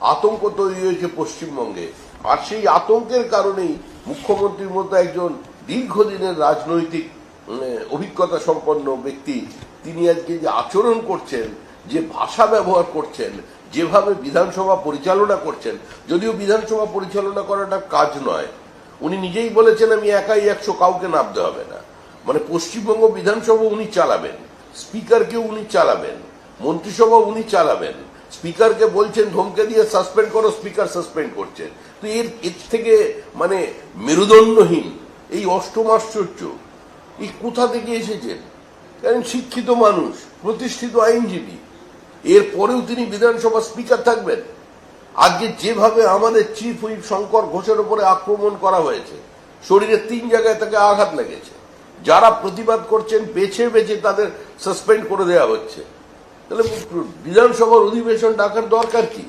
আতঙ্ক তৈরি হয়েছে পশ্চিমবঙ্গে। আর সেই আতঙ্কের কারণেই মুখ্যমন্ত্রীর মতো একজন দীর্ঘদিনের রাজনৈতিক অভিজ্ঞতা সম্পন্ন ব্যক্তি, তিনি আজকে যে আচরণ করছেন, যে ভাষা ব্যবহার করছেন, যেভাবে বিধানসভা পরিচালনা করছেন, যদিও বিধানসভা পরিচালনা করাটা কাজ নয়। উনি নিজেই বলেছেন, আমি একাই একশো কাউকে নামতে হবে না। মানে পশ্চিমবঙ্গ বিধানসভা উনি চালাবেন স্পিকারকে উনি চালাবেন মন্ত্রিসভা উনি চালাবেন। স্পিকারকে বলছেন, ধমকে দিয়ে সাসপেন্ড করো, স্পিকার সাসপেন্ড করছেন। তো এর এর থেকে মানে মেরুদণ্ডহীন এই অষ্টম আশ্চর্য। এই কোথা থেকে এসেছেন? কারণ শিক্ষিত মানুষ, প্রতিষ্ঠিত আইনজীবী। এরপরেও তিনি বিধানসভা স্পিকার থাকবেন। আজকে যেভাবে আমাদের চিফ হুইপ শঙ্কর ঘোষের উপরে আক্রমণ করা হয়েছে শরীরের তিন জায়গায় তাকে আঘাত লেগেছে। যারা প্রতিবাদ করছেন, বেছে বেছে তাদের সাসপেন্ড করে দেওয়া হচ্ছে। তাহলে বিধানসভার অধিবেশন ডাকার দরকার কি?